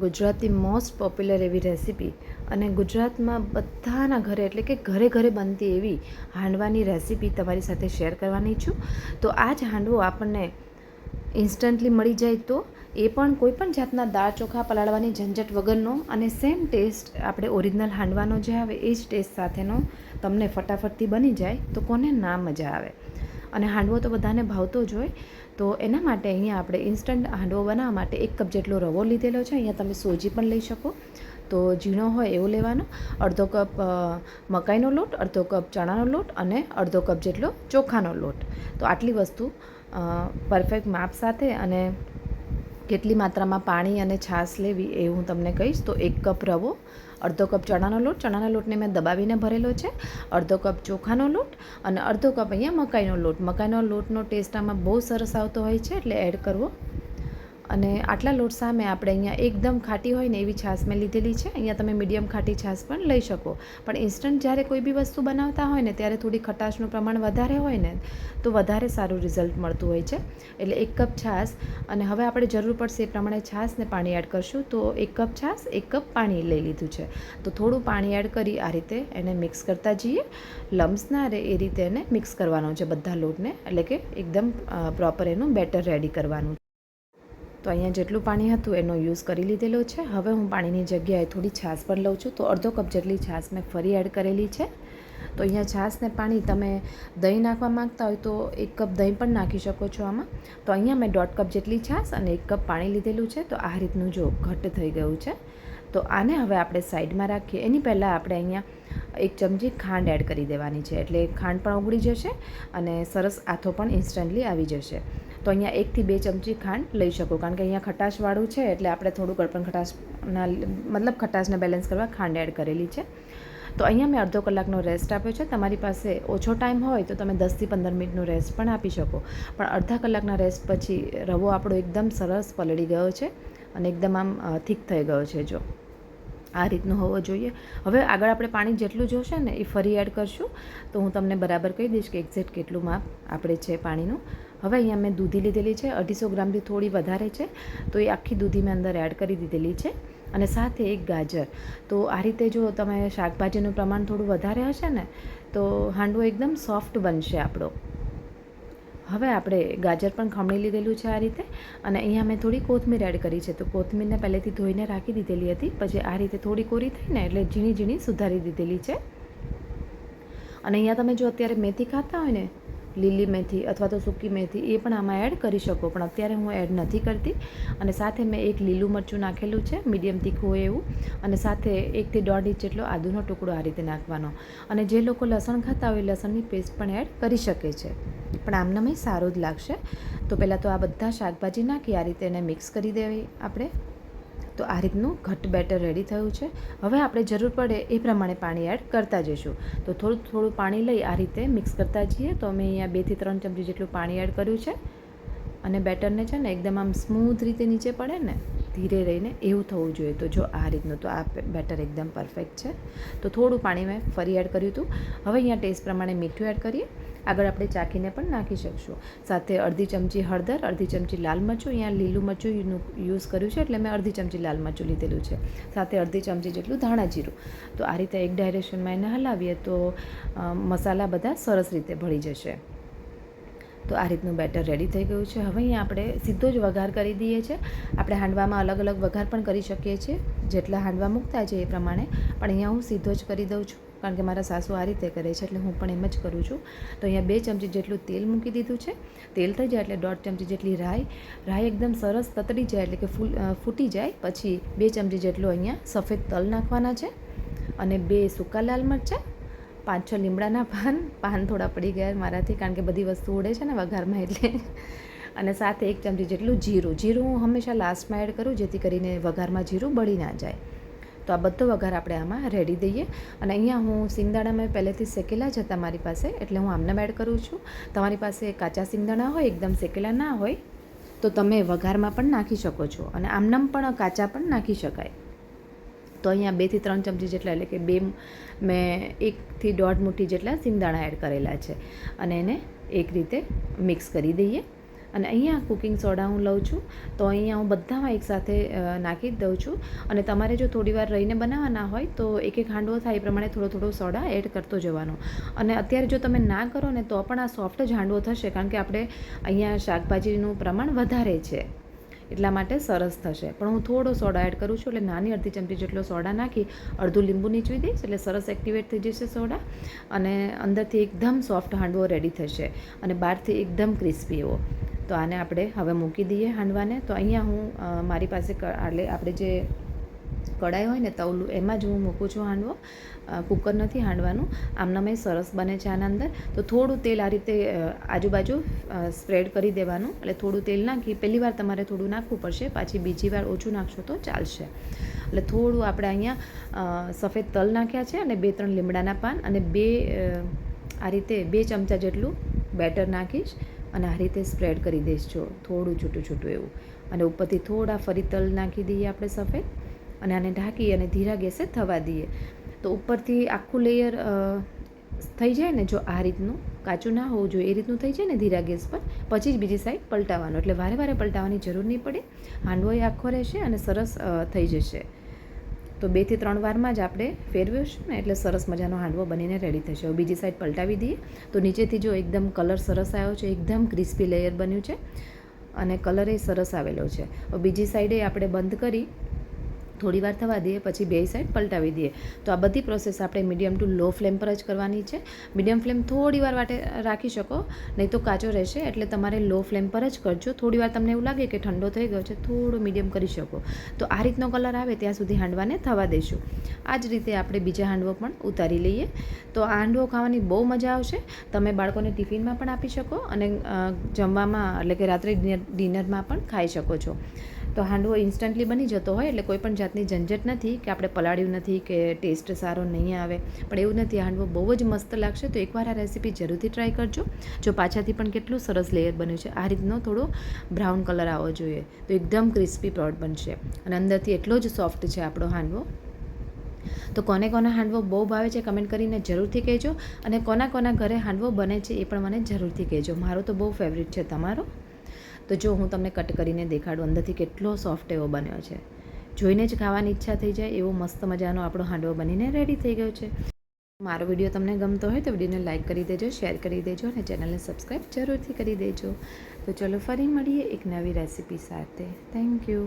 Gujarati most popular એવી recipe અને ગુજરાતમાં બધાના ઘરે એટલે કે ઘરે ઘરે બનતી એવી હાંડવાની રેસીપી તમારી સાથે શેર કરવાની છું. તો આ જ હાંડવો આપણને ઇન્સ્ટન્ટલી મળી જાય તો એ પણ કોઈ પણ જાતના દાળ ચોખા પલાળવાની ઝંઝટ વગરનો અને સેમ ટેસ્ટ આપણે ઓરિજિનલ હાંડવાનો જે આવે એ જ ટેસ્ટ સાથેનો તમને ફટાફટથી બની જાય તો કોને ના મજા આવે. અને હાંડવો તો બધાને ભાવતો જ હોય. તો એના માટે અહીંયા આપણે ઇન્સ્ટન્ટ હાંડવો બનાવવા માટે એક કપ જેટલો રવો લીધેલો છે. અહીંયા તમે સોજી પણ લઈ શકો. તો ઝીણો હોય એવો લેવાનો. અડધો કપ મકાઈનો લોટ, અડધો કપ ચણાનો લોટ અને અડધો કપ જેટલો ચોખાનો લોટ. તો આટલી વસ્તુ પરફેક્ટ માપ સાથે અને કેટલી માત્રામાં પાણી અને છાશ લેવી એ હું તમને કહીશ. તો એક કપ રવો, અડધો કપ ચણાનો લોટ. ચણાના લોટને મેં દબાવીને ભરેલો છે. અડધો કપ ચોખાનો લોટ અને અડધો કપ અહીંયા મકાઈનો લોટ. મકાઈનો લોટનો ટેસ્ટ આમાં બહુ સરસ આવતો હોય છે, એટલે એડ કરવો. અને આટલા લોટ સામે આપણે અહીંયા એકદમ ખાટી હોય ને એવી છાશ મેં લીધેલી છે. અહીંયા તમે મીડિયમ ખાટી છાશ પણ લઈ શકો. પણ ઇન્સ્ટન્ટ જ્યારે કોઈ બી વસ્તુ બનાવતા હોય ને ત્યારે થોડી ખટાશનું પ્રમાણ વધારે હોય ને, તો વધારે સારું રિઝલ્ટ મળતું હોય છે. એટલે એક કપ છાશ અને હવે આપણે જરૂર પડશે એ પ્રમાણે છાશને પાણી એડ કરશું. તો એક કપ છાશ, એક કપ પાણી લઈ લીધું છે. તો થોડું પાણી એડ કરી આ રીતે એને મિક્સ કરતા જઈએ. લમ્સ ના રહે એ રીતે એને મિક્સ કરવાનો છે બધા લોટને. એટલે કે એકદમ પ્રોપર એનું બેટર રેડી કરવાનું તો અહીંયા જેટલું પાણી હતું એનો યુઝ કરી લીધેલો છે. હવે હું પાણીની જગ્યાએ થોડી છાશ પણ લઉં છું. તો અડધો કપ જેટલી છાશ મેં ફરી એડ કરેલી છે. તો અહીંયા છાશને પાણી તમે દહીં નાખવા માંગતા હોય તો એક કપ દહીં પણ નાખી શકો છો આમાં. તો અહીંયા મેં દોઢ કપ જેટલી છાશ અને એક કપ પાણી લીધેલું છે. તો આ રીતનું જો ઘટ્ટ થઈ ગયું છે. તો આને હવે આપણે સાઈડમાં રાખીએ. એની પહેલાં આપણે અહીંયા એક ચમચી ખાંડ એડ કરી દેવાની છે. એટલે ખાંડ પણ ઓગળી જશે અને સરસ આથો પણ ઇન્સ્ટન્ટલી આવી જશે. તો અહીંયા એકથી બે ચમચી ખાંડ લઈ શકો. કારણ કે અહીંયા ખટાશવાળું છે, એટલે આપણે થોડું ગળપણ ખટાશના મતલબ ખટાશને બેલેન્સ કરવા ખાંડ એડ કરેલી છે. તો અહીંયા મેં અડધો કલાકનો રેસ્ટ આપ્યો છે. તમારી પાસે ઓછો ટાઈમ હોય તો તમે દસથી પંદર મિનિટનો રેસ્ટ પણ આપી શકો. પણ અડધા કલાકના રેસ્ટ પછી રવો આપણો એકદમ સરસ પલળી ગયો છે અને એકદમ આમ થીક થઈ ગયો છે જો. આ રીતનું હોવો જોઈએ. હવે આગળ આપણે પાણી જેટલું જોશે ને એ ફરી એડ કરશું. તો હું તમને બરાબર કહી દઈશ કે એક્ઝેક્ટ કેટલું માપ આપણે છે પાણીનું. હવે અહીંયા મેં દૂધી લીધેલી છે, અઢીસો ગ્રામથી થોડી વધારે છે. તો એ આખી દૂધી મેં અંદર એડ કરી દીધેલી છે. અને સાથે એક ગાજર. તો આ રીતે જો તમે શાકભાજીનું પ્રમાણ થોડું વધારે હશે ને, તો હાંડવો એકદમ સોફ્ટ બનશે આપણો. હવે આપણે ગાજર પણ ખમણી લીધેલું છે આ રીતે. અને અહીંયા મેં થોડી કોથમીર એડ કરી છે. તો કોથમીરને પહેલેથી ધોઈને રાખી દીધેલી હતી. પછી આ રીતે થોડી કોરી થઈને એટલે ઝીણી ઝીણી સુધારી દીધેલી છે. અને અહીંયા તમે જો અત્યારે મેથી ખાતા હોય ને લીલી મેથી અથવા તો સૂકી મેથી એ પણ આમાં એડ કરી શકો, પણ અત્યારે હું એડ નથી કરતી. અને સાથે મેં એક લીલું મરચું નાખેલું છે, મીડિયમ તીખું હોય એવું. અને સાથે એકથી દોઢ ઇંચ જેટલો આદુનો ટુકડો આ રીતે નાખવાનો. અને જે લોકો લસણ ખાતા હોય લસણની પેસ્ટ પણ એડ કરી શકે છે. પણ આમનામાં સારું જ લાગશે. તો પહેલાં તો આ બધા શાકભાજી નાખી, આ રીતે એને મિક્સ કરી દેવી આપણે. તો આ રીતનું ઘટ બેટર રેડી થયું છે. હવે આપણે જરૂર પડે એ પ્રમાણે પાણી એડ કરતા જઈશું. તો થોડું થોડું પાણી લઈ આ રીતે મિક્સ કરતા જઈએ. તો અમે અહીંયા બેથી ત્રણ ચમચી જેટલું પાણી એડ કર્યું છે. અને બેટરને છે ને એકદમ આમ સ્મૂથ રીતે નીચે પડે ને ધીરે રહીને એવું થવું જોઈએ. તો જો આ રીતનું તો આ બેટર એકદમ પરફેક્ટ છે. તો થોડું પાણી મેં ફરી એડ કર્યું હતું. હવે અહીંયા ટેસ્ટ પ્રમાણે મીઠું એડ કરીએ. આગળ આપણે ચાખીને પણ નાખી શકશું. સાથે અડધી ચમચી હળદર, અડધી ચમચી લાલ મરચું, અહીંયા લીલું મરચું યુઝ કર્યું છે એટલે મેં અડધી ચમચી લાલ મરચું લીધેલું છે. સાથે અડધી ચમચી જેટલું ધાણા જીરું. તો આ રીતે એક ડાયરેક્શનમાં એને હલાવીએ તો મસાલા બધા સરસ રીતે ભળી જશે. તો આ રીતનું બેટર રેડી થઈ ગયું છે. હવે અહીંયા આપણે સીધો જ વઘાર કરી દઈએ છીએ. આપણે હાંડવામાં અલગ અલગ વઘાર પણ કરી શકીએ છીએ. જેટલા હાંડવા મૂકતા છે એ પ્રમાણે. પણ અહીંયા હું સીધો જ કરી દઉં છું. કારણ કે મારા સાસુ આ રીતે કરે છે એટલે હું પણ એમ જ કરું છું. તો અહીંયા બે ચમચી જેટલું તેલ મૂકી દીધું છે. તેલ થઈ જાય એટલે દોઢ ચમચી જેટલી રાઈ. રાઈ એકદમ સરસ તતડી જાય એટલે કે ફૂલ ફૂટી જાય. પછી બે ચમચી જેટલું અહીંયા સફેદ તલ નાખવાના છે અને બે સૂકા લાલ મરચાં, પાંચ છ લીમડાના પાન. પાન થોડા પડી ગયા મારાથી કારણ કે બધી વસ્તુ ઉડે છે ને વઘારમાં એટલે. અને સાથે એક ચમચી જેટલું જીરું. જીરું હું હંમેશા લાસ્ટમાં એડ કરું જેથી કરીને વઘારમાં જીરું બળી ના જાય. તો આ બધો વઘાર આપણે આમાં રેડી દઈએ. અને અહીંયા હું સિંગદાણા મેં પહેલેથી શેકેલા જ હતા મારી પાસે, એટલે હું આમને એડ કરું છું. તમારી પાસે કાચા સિંગદાણા હોય, એકદમ શેકેલા ના હોય, તો તમે વઘારમાં પણ નાખી શકો છો. અને આમનામ પણ કાચા પણ નાખી શકાય. તો અહીંયા બેથી ત્રણ ચમચી જેટલા, એટલે કે બે મેં એકથી દોઢ મુઠ્ઠી જેટલા સિંગદાણા એડ કરેલા છે. અને એને એક રીતે મિક્સ કરી દઈએ. અને અહીંયા કુકિંગ સોડા હું લઉં છું. તો અહીંયા હું બધામાં એકસાથે નાખી જ દઉં છું. અને તમારે જો થોડી વાર રહીને બનાવવાના હોય, તો એક એક હાંડવો થાય એ પ્રમાણે થોડો થોડો સોડા એડ કરતો જવાનો. અને અત્યારે જો તમે ના કરો ને, તો પણ આ સોફ્ટ જ હાંડવો થશે, કારણ કે આપણે અહીંયા શાકભાજીનું પ્રમાણ વધારે છે. એટલા માટે સરસ થશે. પણ હું થોડો સોડા એડ કરું છું, એટલે નાની અડધી ચમચી જેટલો સોડા નાખી, અડધું લીંબુ નીચવી દઈશ, એટલે સરસ એક્ટિવેટ થઈ જશે સોડા. અને અંદરથી એકદમ સોફ્ટ હાંડવો રેડી થશે. અને બહારથી એકદમ ક્રિસ્પી એવો. તો આને આપણે હવે મૂકી દઈએ હાંડવાને. તો અહીંયા હું મારી પાસે એટલે આપણે જે કડાઈ હોય ને તવલું, એમાં જ હું મૂકું છું હાંડવો. કુકર નથી હાંડવાનું. આમનામાં સરસ બને છે આના અંદર. તો થોડું તેલ આ રીતે આજુબાજુ સ્પ્રેડ કરી દેવાનું. એટલે થોડું તેલ નાખી, પહેલી વાર તમારે થોડું નાખવું પડશે. પાછી બીજી વાર ઓછું નાખશો તો ચાલશે. એટલે થોડું આપણે અહીંયા સફેદ તલ નાખ્યા છે અને બે ત્રણ લીમડાના પાન અને બે આ રીતે બે ચમચા જેટલું બેટર નાખીશ. અને આ રીતે સ્પ્રેડ કરી દઈશ થોડું છૂટું છૂટું એવું. અને ઉપરથી થોડા ફરી તલ નાખી દઈએ આપણે સફેદ, અને આને ઢાંકી અને ધીરા ગેસે થવા દઈએ. તો ઉપરથી આખું લેયર થઈ જાય ને જો આ રીતનું, કાચું ના હોવું જોઈએ, એ રીતનું થઈ જાય ને ધીરા ગેસ પર, પછી જ બીજી સાઈડ પલટાવવાનું. એટલે વારે વારે પલટાવવાની જરૂર નહીં પડે. હાંડવો એ આખો રહેશે અને સરસ થઈ જશે. તો બેથી ત્રણ વારમાં જ આપણે ફેરવીશું ને, એટલે સરસ મજાનો હાંડવો બનીને રેડી થશે. હવે બીજી સાઈડ પલટાવી દઈએ. તો નીચેથી જો એકદમ કલર સરસ આવ્યો છે, એકદમ ક્રિસ્પી લેયર બન્યું છે અને કલર એ સરસ આવેલો છે. બીજી સાઈડે આપણે બંધ કરી થોડી વાર થવા દઈએ, પછી બે સાઈડ પલટાવી દઈએ. તો આ બધી પ્રોસેસ આપણે મીડિયમ ટુ લો ફ્લેમ પર જ કરવાની છે. મીડિયમ ફ્લેમ થોડી વાર માટે રાખી શકો, નહીં તો કાચો રહેશે, એટલે તમારે લો ફ્લેમ પર જ કરજો. થોડી વાર તમને એવું લાગે કે ઠંડો થઈ ગયો છે, થોડો મીડિયમ કરી શકો. તો આ રીતનો કલર આવે, ત્યાં સુધી હાંડવાને થવા દઈશું આ જ રીતે આપણે બીજા હાંડવો પણ ઉતારી લઈએ. તો આ હાંડવો ખાવાની બહુ મજા આવશે. તમે બાળકોને ટિફિનમાં પણ આપી શકો અને જમવામાં એટલે કે રાત્રે ડિનર, ડિનરમાં પણ ખાઈ શકો છો. તો હાંડવો ઇન્સ્ટન્ટલી બની જતો હોય એટલે કોઈ પણ જાતની ઝંઝટ નથી કે આપણે પલાળ્યું નથી કે ટેસ્ટ સારો નહીં આવે. પણ એવું નથી, હાંડવો બહુ જ મસ્ત લાગશે તો એકવાર આ રેસીપી જરૂરથી ટ્રાય કરજો. જો પાછળથી પણ કેટલું સરસ લેયર બન્યું છે, આ રીતનો થોડો બ્રાઉન કલર આવવો જોઈએ. તો એકદમ ક્રિસ્પી પ્રોડ બનશે. અને અંદરથી એટલો જ સોફ્ટ છે આપણો હાંડવો. તો કોને કોને હાંડવો બહુ ભાવે છે કમેન્ટ કરીને જરૂરથી કહેજો. અને કોના કોના ઘરે હાંડવો બને છે એ પણ મને જરૂરથી કહેજો. મારો તો બહુ ફેવરિટ છે તમારો. તો જો હું તમને કટ કરીને દેખાડું, અંદરથી કેટલો સોફ્ટ એવો બન્યો છે. જોઈને જ ખાવાની ઈચ્છા થઈ જાય, એવો મસ્ત મજાનો આપણો હાંડવો બનીને રેડી થઈ ગયો છે. મારો વીડિયો તમને ગમતો હોય તો વિડીયોને લાઇક કરી દેજો શેર કરી દેજો અને ચેનલને સબસ્ક્રાઈબ જરૂરથી કરી દેજો. તો ચલો ફરી મળીએ એક નવી રેસીપી સાથે. Thank you